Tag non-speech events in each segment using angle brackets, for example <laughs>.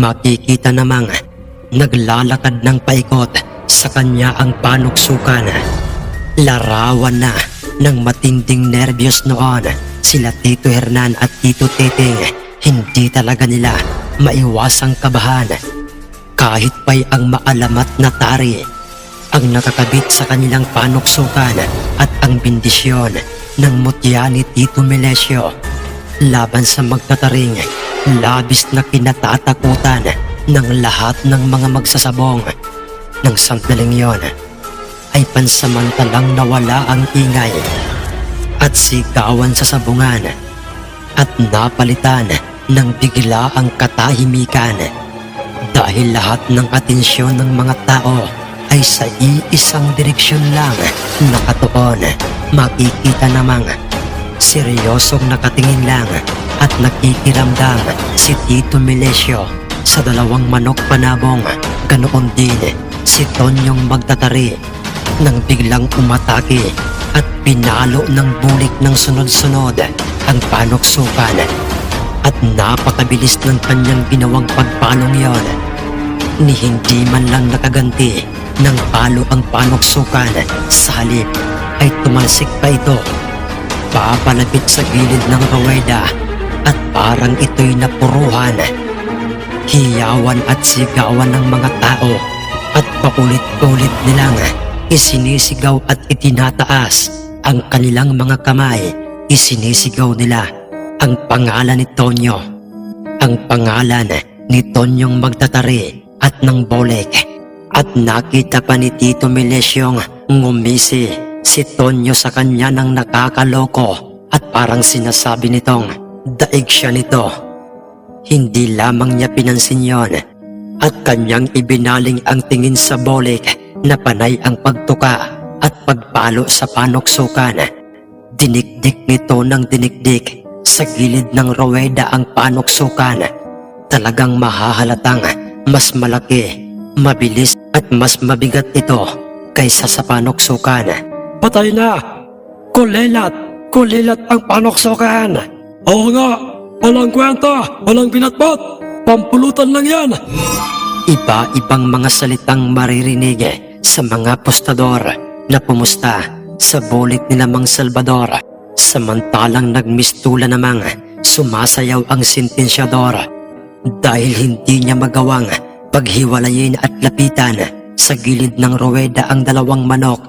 makikita namang naglalakad ng paikot sa kanya ang panuksukan. Larawan na ng matinding nerbiyos noon sila Tito Hernan at Tito Teteng. Hindi talaga nila maiwasang kabahan kahit pa'y ang maalamat na tari ang nakakabit sa kanilang panuksukan at ang bindisyon ng mutya ni Tito Melesio laban sa magtataring labis na kinatatakutan ng lahat ng mga magsasabong. Nang sandaling yon ay pansamantalang nawala ang ingay at sigawan sa sabungan at napalitan ng bigla ang katahimikan dahil lahat ng atensyon ng mga tao ay sa iisang direksyon lang nakatuon. Makikita namang seryosong nakatingin lang at nakikiramdam si Tito Melesio sa dalawang manok panabong. Ganoon din si Tonyong magtatari nang biglang umatake at pinalo ng bulik ng sunod-sunod ang panuksukan at napakabilis ng kanyang ginawang pagpalong yon. Ni hindi man lang nakaganti ng palo ang panuksukan sa halip ay tumalsik pa ito papalapit sa gilid ng raweda at parang ito'y napuruhan. Hiyawan at sigawan ng mga tao at paulit-ulit nilang isinisigaw at itinataas ang kanilang mga kamay. Isinisigaw nila ang pangalan ni Tonyo. Ang pangalan ni Tonyong magtatari at ng bolek. At nakita pa ni Tito Milesyong ngumisi si Tonyo sa kanya ng nakakaloko at parang sinasabi nitong daig siya nito. Hindi lamang niya pinansin yon at kanyang ibinaling ang tingin sa bolek na panay ang pagtuka at pagpalo sa panuksukan. Dinikdik nito ng dinikdik sa gilid ng roweda ang panuksukan. Talagang mahahalatang mas malaki, mabilis at mas mabigat ito kaysa sa panuksukan. Patay na! Kulilat! Kulilat ang panoksokan! Oo nga! Walang kwenta! Walang binatbat! Pampulutan lang yan! Iba-ibang mga salitang maririnig sa mga postador na pumusta sa bulik ni Mang Salvador. Samantalang nagmistula namang sumasayaw ang sentensyador dahil hindi niya magawang paghiwalayin at lapitan sa gilid ng roweda ang dalawang manok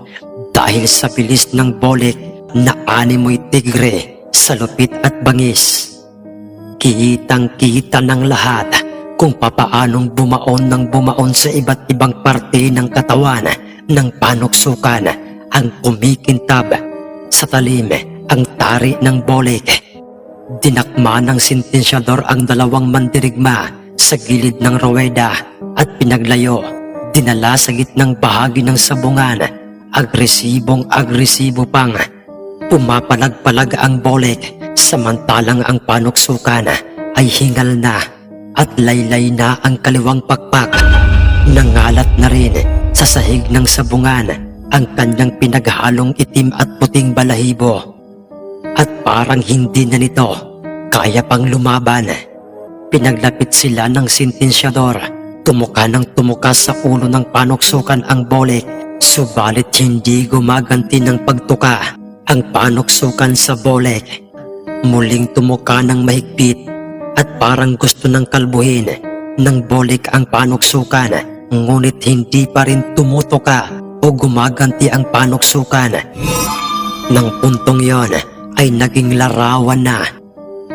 dahil sa bilis ng bolik na animoy tigre sa lupit at bangis. Kitang-kita ng lahat kung papaanong bumaon ng bumaon sa iba't ibang parte ng katawan ng panuksukan ang kumikintab sa talim ang tari ng bolik. Dinakma ng sentensyador ang dalawang mandirigma sa gilid ng roweda at pinaglayo. Dinala sa gitnang bahagi ng sabungan. Agresibong agresibo pang. Pumapalag-palag ang bolik samantalang ang panuksukan ay hingal na at laylay na ang kaliwang pakpak. Nangalat na rin sa sahig ng sabungan ang kanyang pinaghalong itim at puting balahibo. At parang hindi na nito kaya pang lumaban. Pinaglapit sila ng sentensyador. Tumuka ng tumuka sa ulo ng panuksukan ang bolik. Subalit hindi gumaganti ng pagtuka ang panuksukan sa bolik. Muling tumuka ng mahigpit at parang gusto ng kalbuhin ng bolik ang panuksukan. Ngunit hindi pa rin tumutuka o gumaganti ang panuksukan. Nang puntong yon ay naging larawan na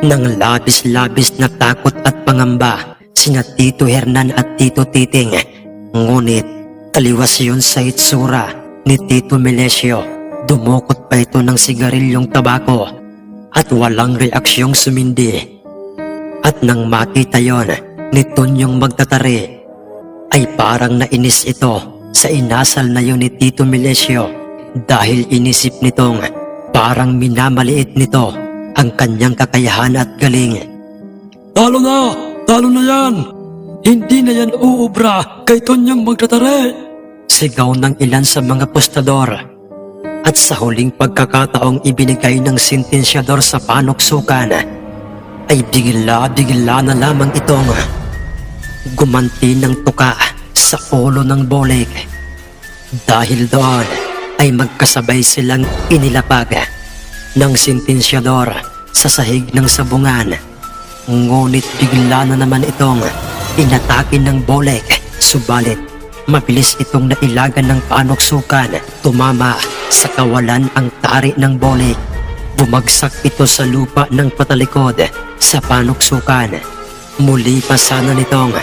ng labis-labis na takot at pangamba sina Tito Hernan at Tito Titing. Ngunit taliwas yun sa itsura ni Tito Melesio. Dumukot pa ito ng sigarilyong tabako at walang reaksyong sumindi. At nang makita yon ni Tonyong magtatari ay parang nainis ito sa inasal na yun ni Tito Melesio dahil inisip nitong parang minamaliit nito ang kanyang kakayahan at galing. Talo na! Talo na yan! Hindi na yan uubra kay Tonyang magtatari! Sigaw ng ilan sa mga postador. At sa huling pagkakataong ibinigay ng sentensyador sa panuksukan, ay bigla-bigla na lamang itong gumanti ng tuka sa ulo ng bolik. Dahil doon ay magkasabay silang inilapag ng sentensyador sa sahig ng sabungan. Ngunit bigla na naman itong inatake ng bolek. Subalit, mabilis itong nailagan ng panoksukan. Tumama sa kawalan ang tari ng bolek. Bumagsak ito sa lupa ng patalikod sa panoksukan. Muli pa sana nitong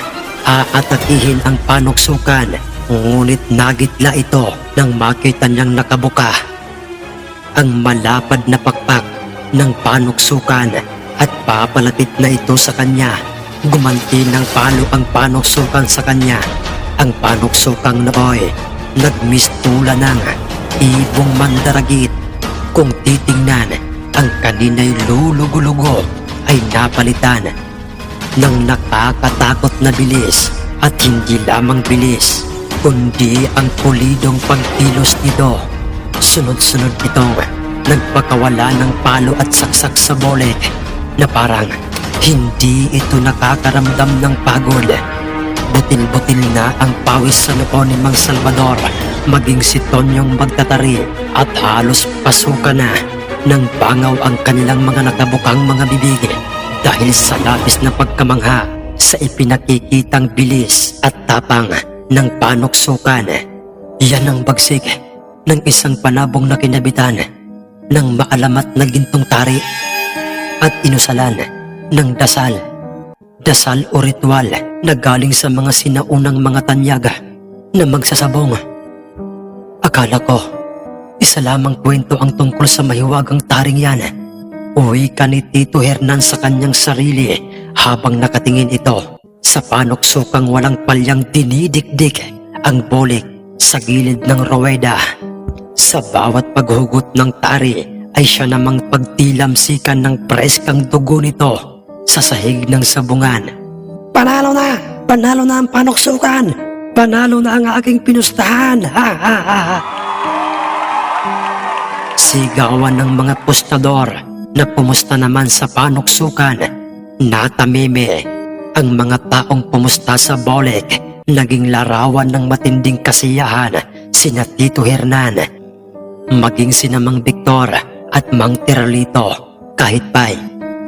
aatakihin ang panoksukan. Ngunit nagitla ito nang makita niyang nakabuka ang malapad na pakpak ng panuksukan at papalapit na ito sa kanya. Gumanti ng palo ang panuksukan sa kanya. Ang panuksukang nooy nagmistula ng ibong mandaragit. Kung titingnan, ang kanina'y lulugulugo ay napalitan ng nakakatakot na bilis at hindi lamang bilis, kundi ang pulidong pagkilos nito. Sunod-sunod itong nagpakawala ng palo at saksak sa bolet na parang hindi ito nakakaramdam ng pagod. Butil-butil na ang pawis sa noo ni Mang Salvador maging si Tonyong magtatari at halos pasukan na ng bangaw ang kanilang mga nakabukang mga bibig dahil sa labis na pagkamangha sa ipinakikitang bilis at tapang ng panoksukan. Yan ang bagsik ng isang panabong na kinabitan ng maalamat na gintong tari at inusalan ng dasal. Dasal o ritual na galing sa mga sinaunang mga tanyaga na magsasabong. Akala ko, isa lamang kwento ang tungkol sa mahiwagang taring yan. Uwi ka ni Tito Hernan sa kanyang sarili habang nakatingin ito sa panuksukang walang palyang dinidikdik ang bolik sa gilid ng roweda. Sa bawat paghugot ng tari ay siya namang pagtilamsikan ng preskang dugo nito sa sahig ng sabungan. Panalo na! Panalo na ang panuksukan! Panalo na ang aking pinustahan! Ha ha ha ha! Sigawan ng mga pustador na pumusta naman sa panuksukan. Natamime ang mga taong pumusta sa bolek. Naging larawan ng matinding kasiyahan sina Tito Hernan. Maging sinamang Victor at Mang Teralito kahit pa'y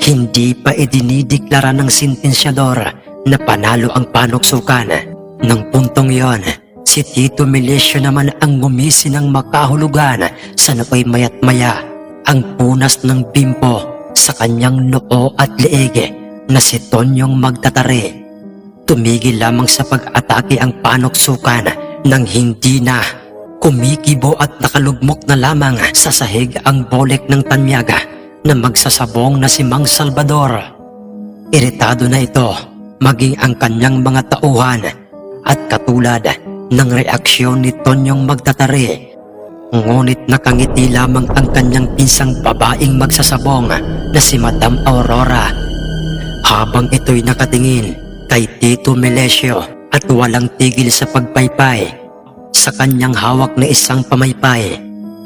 hindi pa idinideklara ng sentensyador na panalo ang panuksukan. Nang puntong yon, si Tito Melesio naman ang gumisi ng makahulugan sa napay mayat maya ang punas ng bimpo sa kanyang noo at leeg na si Tonyong magtatari. Tumigil lamang sa pag-atake ang panuksukan nang hindi na kumikibo at nakalugmok na lamang sa sahig ang bolek ng tanyaga na magsasabong na si Mang Salvador. Iritado na ito maging ang kanyang mga tauhan at katulad ng reaksyon ni Tonyong magtatari. Ngunit nakangiti lamang ang kanyang pinsang babaeng magsasabong na si Madam Aurora habang ito'y nakatingin kay Tito Melesio at walang tigil sa pagpaypay sa kanyang hawak na isang pamaypay.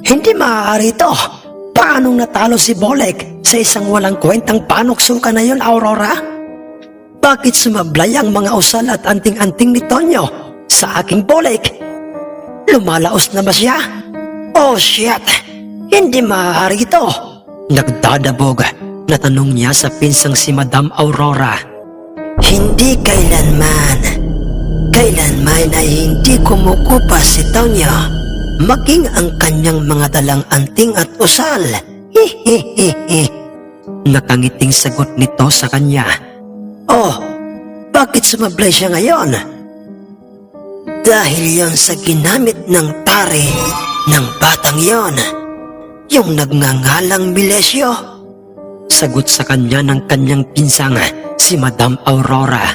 Hindi maaari ito. Paanong natalo si Bolek sa isang walang kwentang panuksuka na yun, Aurora? Bakit sumablay ang mga usal at anting-anting ni Tonyo sa aking Bolek? Lumalaos na ba siya? Oh shit! Hindi maaari ito. Nagdadabog na tanong niya sa pinsang si Madam Aurora. Hindi kailanman. Kailanman ay hindi kumukupa si Tonyo. Maging ang kanyang mga dalang anting at usal. Hihihihi. Nakangiting sagot nito sa kanya. Oh, bakit sumablay siya ngayon? Dahil yon sa ginamit ng tare ng batang yon. Yung nagngangalang Milesio. Sagot sa kanya ng kanyang pinsang si Madam Aurora.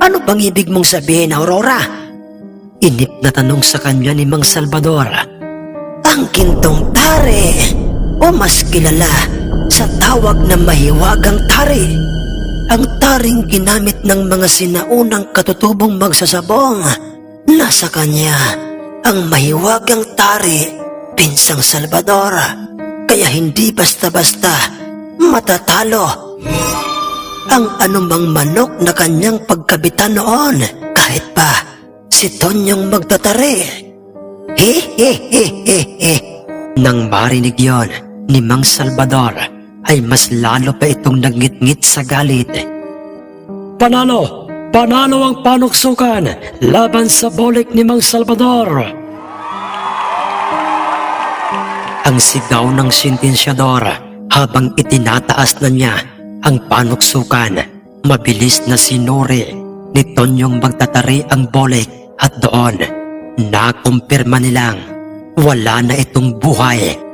Ano bang ibig mong sabihin, Aurora? Inip na tanong sa kanya ni Mang Salvador. Ang kintong tare o mas kilala sa tawag na mahiwagang tare. Ang taring ginamit ng mga sinaunang katutubong magsasabong. Nasa kanya ang mahiwagang tare, Pinsang Salvador. Kaya hindi basta-basta matatalo. ang anumang manok na kanyang pagkabitan noon kahit pa si Tonyong magtatari. He he he he he. Nang marinig yon ni Mang Salvador ay mas lalo pa itong nagngit-ngit sa galit. Panalo! Panalo ang panuksukan laban sa bolik ni Mang Salvador! Ang sigaw ng sentensyador habang itinataas na niya ang panuksukan. Mabilis na sinuri ni Tonyong magtatari ang bolik at doon nakumpirma nilang wala na itong buhay.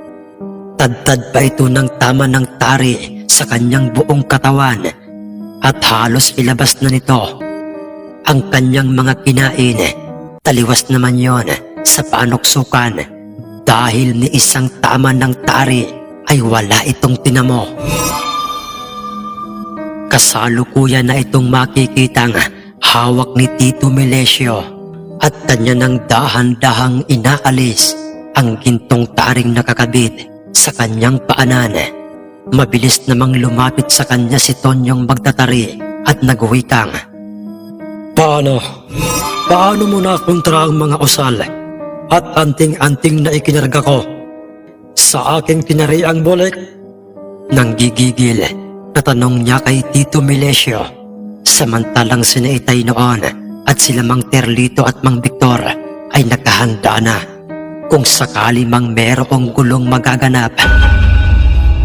Tadtad pa ito ng tama ng tari sa kanyang buong katawan at halos ilabas na nito ang kanyang mga kinain. Taliwas naman yon sa panuksukan dahil ni isang tama ng tari ay wala itong tinamo. Kasalukuyan na itong makikitang hawak ni Tito Melesio at kanya nang dahan-dahang inaalis ang gintong taring nakakabit sa kanyang paanan. Mabilis namang lumapit sa kanya si Tonyong magtatari at nagwikang. Paano? Paano mo nakontra ang mga usal at anting-anting na ikinarga ko? Sa aking tinari ang bolik, Nang gigigil, natanong niya kay Tito Melesio. Samantalang sina Itay noon at sila Mang Terlito at Mang Victor ay nakahanda na kung sakali mang merong gulong magaganap.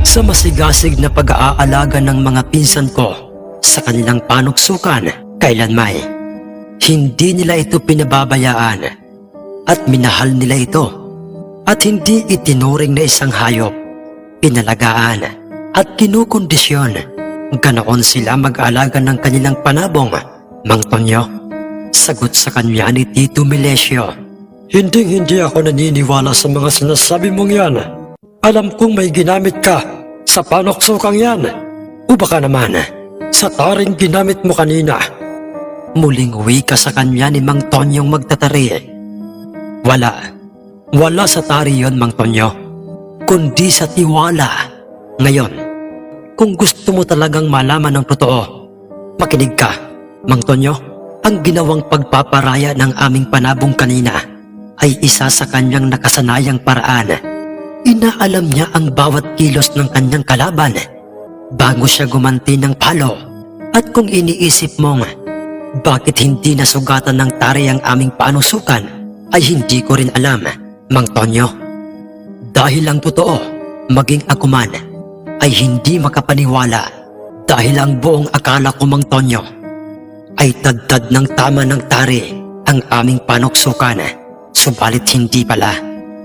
Sa masigasig na pag-aalaga ng mga pinsan ko sa kanilang panuksukan kailan may hindi nila ito pinababayaan at minahal nila ito at hindi itinuring na isang hayop pinalagaan at kinukondisyon. Ganoon sila mag-alaga ng kanilang panabong. Mang Tonyo, sagot sa kanya ni Tito Melesio. Hindi hindi ako naniniwala sa mga sinasabi mong yan. Alam kong may ginamit ka sa panuksukang yan. O baka naman, sa taring ginamit mo kanina. Muling wika sa kanya ni Mang Tonyong magtatari. Wala. Wala sa tari yon, Mang Tonyo. Kundi sa tiwala. Ngayon, kung gusto mo talagang malaman ng totoo, makinig ka, Mang Tonyo. Ang ginawang pagpaparaya ng aming panabong kanina ay isa sa kanyang nakasanayang paraan. Inaalam niya ang bawat kilos ng kanyang kalaban bago siya gumanti ng palo. At kung iniisip mong bakit hindi nasugatan ng tari ang aming panusukan ay hindi ko rin alam, Mang Tonyo. Dahil ang totoo, maging ako man, ay hindi makapaniwala dahil ang buong akala ko, Mang Tonyo, ay tadtad ng tama ng tari ang aming panuksukan. Subalit hindi pala.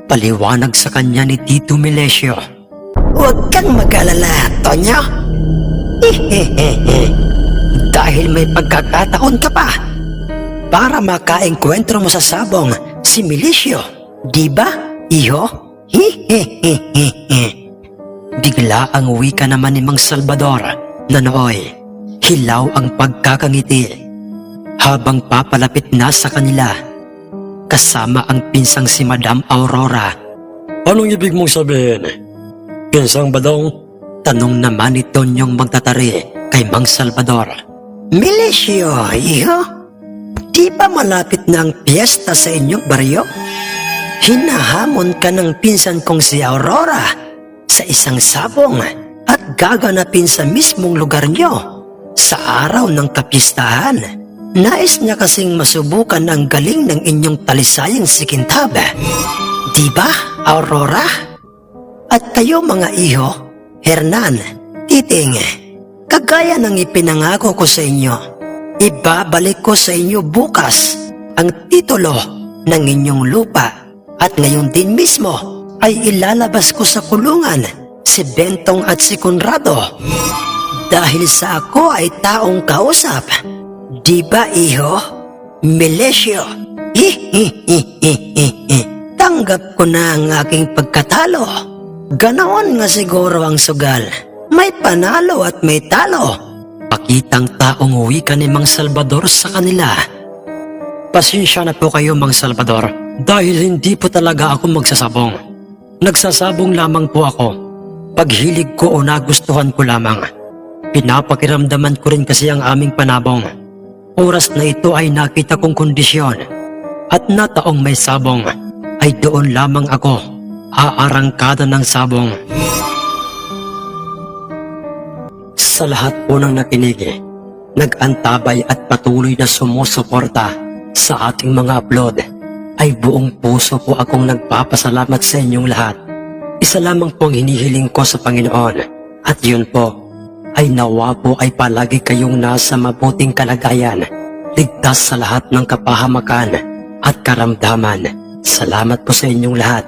Paliwanag sa kanya ni Tito Melesio. Huwag kang mag-alala, Tonyo. <laughs> Dahil may pagkakataon ka pa para makaengkwentro mo sa sabong si Milicio. Di ba, iho? <laughs> Bigla ang wika naman ni Mang Salvador na nooy hilaw ang pagkakangiti habang papalapit na sa kanila kasama ang pinsang si Madam Aurora. Anong ibig mong sabihin? Pinsang badong? Tanong naman ni Tonyong magtatari kay Mang Salvador. Milicio, iho? Di ba malapit na ang piyesta sa inyong baryo? Hinahamon ka ng pinsan kong si Aurora sa isang sabong at gaganapin sa mismong lugar nyo sa araw ng kapistahan. Nais niya kasing masubukan ang galing ng inyong talisayang si Kintab. Di ba, Aurora? At kayo mga iho, Hernan, Titing, kagaya ng ipinangako ko sa inyo, ibabalik ko sa inyo bukas ang titulo ng inyong lupa at ngayon din mismo ay ilalabas ko sa kulungan si Bentong at si Conrado dahil sa ako ay taong kausap. Di ba, iho? Melesio. Tanggap ko na ang aking pagkatalo. Ganoon nga siguro ang sugal. May panalo at may talo. Pakitang taong uwi ka ni Mang Salvador sa kanila. Pasensya na po kayo, Mang Salvador, dahil hindi po talaga ako magsasabong. Nagsasabong lamang po ako. Paghilig ko o nagustuhan ko lamang. Pinapakiramdaman ko rin kasi ang aming panabong. Oras na ito ay nakita kong kondisyon. At nataong may sabong, ay doon lamang ako aarangkada ng sabong. Sa lahat po ng nakinig, nag-antabay at patuloy na sumusuporta sa ating mga upload, ay buong puso po akong nagpapasalamat sa inyong lahat. Isa lamang po ang hinihiling ko sa Panginoon at yun po ay nawa po ay palagi kayong nasa mabuting kalagayan, ligtas sa lahat ng kapahamakan at karamdaman. Salamat po sa inyong lahat.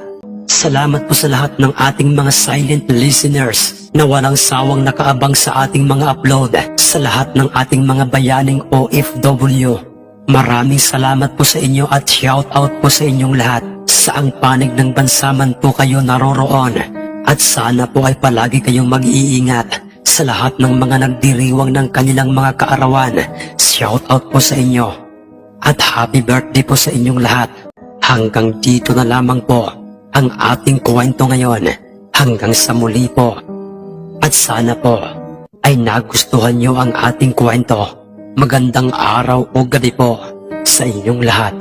Salamat po sa lahat ng ating mga silent listeners na walang sawang nakaabang sa ating mga upload sa lahat ng ating mga bayaning OFW. Maraming salamat po sa inyo at shout out po sa inyong lahat. Saang panig ng bansa man po kayo naroroon at sana po ay palagi kayong mag-iingat sa lahat ng mga nagdiriwang ng kanilang mga kaarawan. Shout out po sa inyo. At happy birthday po sa inyong lahat. Hanggang dito na lamang po ang ating kwento ngayon. Hanggang sa muli po. At sana po ay nagustuhan nyo ang ating kwento. Magandang araw o gabi po sa inyong lahat.